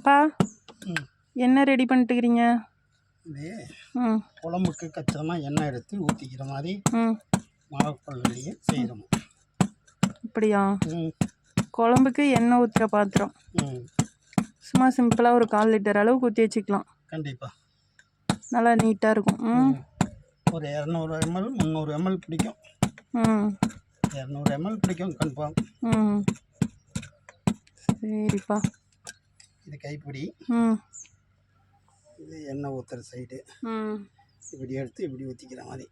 அப்பா என்ன ரெடி பண்ணிட்டுக்கிறீங்க இது ம். குழம்புக்கு கச்சிதமாக எண்ணெய் எடுத்து ஊற்றிக்கிற மாதிரி ம். மாவுப்பள்ளியே செய்கிறோம் அப்படியா? ம். குழம்புக்கு எண்ணெய் ஊற்றுற பாத்திரம். ம். சும்மா சிம்பிளாக ஒரு கால் லிட்டர் அளவுக்கு ஊற்றி வச்சுக்கலாம். கண்டிப்பாக நல்லா நீட்டாக இருக்கும். ம். ஒரு இரநூறு எம்எல் முந்நூறு எம்எல் பிடிக்கும். ம். இரநூறு எம்எல் பிடிக்கும் கன்ஃபார்ம் ம். சரிப்பா. இது கைப்பிடி. இது எண்ணெய் ஊற்றுற சைடு இப்படி எடுத்து இப்படி ஊற்றிக்கிற மாதிரி.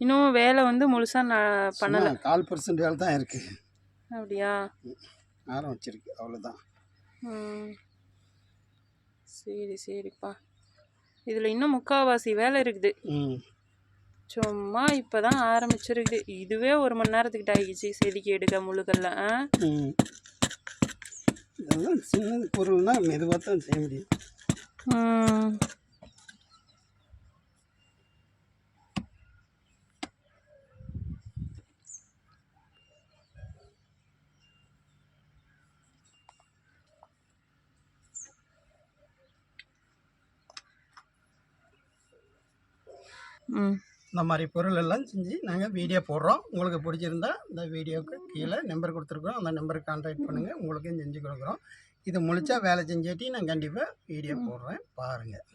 இன்னும் வேலை வந்து முழுசாக நான் பண்ணலை. சும்மா கால் பர்சன்ட் வேலை தான் இருக்குது அப்படியா? ஆரம்பிச்சிருக்கு அவ்வளோதான் ம். சரி சரிப்பா. இதில் இன்னும் முக்கால்வாசி வேலை இருக்குது. சும்மா இப்போ தான் ஆரம்பிச்சிருக்கு இதுவே ஒரு மணி நேரத்துக்கிட்ட ஆகிடுச்சு செதுக்கி எடுக்க ஆ? இதெல்லாம் சின்ன பொருள்னா மெதுவாக தான் செய்ய முடியும். ம் ம். இந்த மாதிரி பொருள் எல்லாம் செஞ்சு நாங்கள் வீடியோ போடுறோம். உங்களுக்கு பிடிச்சிருந்தா இந்த வீடியோவுக்கு கீழே நம்பர் கொடுத்துருக்குறோம். அந்த நம்பருக்கு கான்டாக்ட் பண்ணுங்கள் உங்களுக்கும் செஞ்சு கொடுக்குறோம். இது முழிச்சா வேலை செஞ்சாட்டி நான் கண்டிப்பாக வீடியோ போடுறேன். பாருங்கள்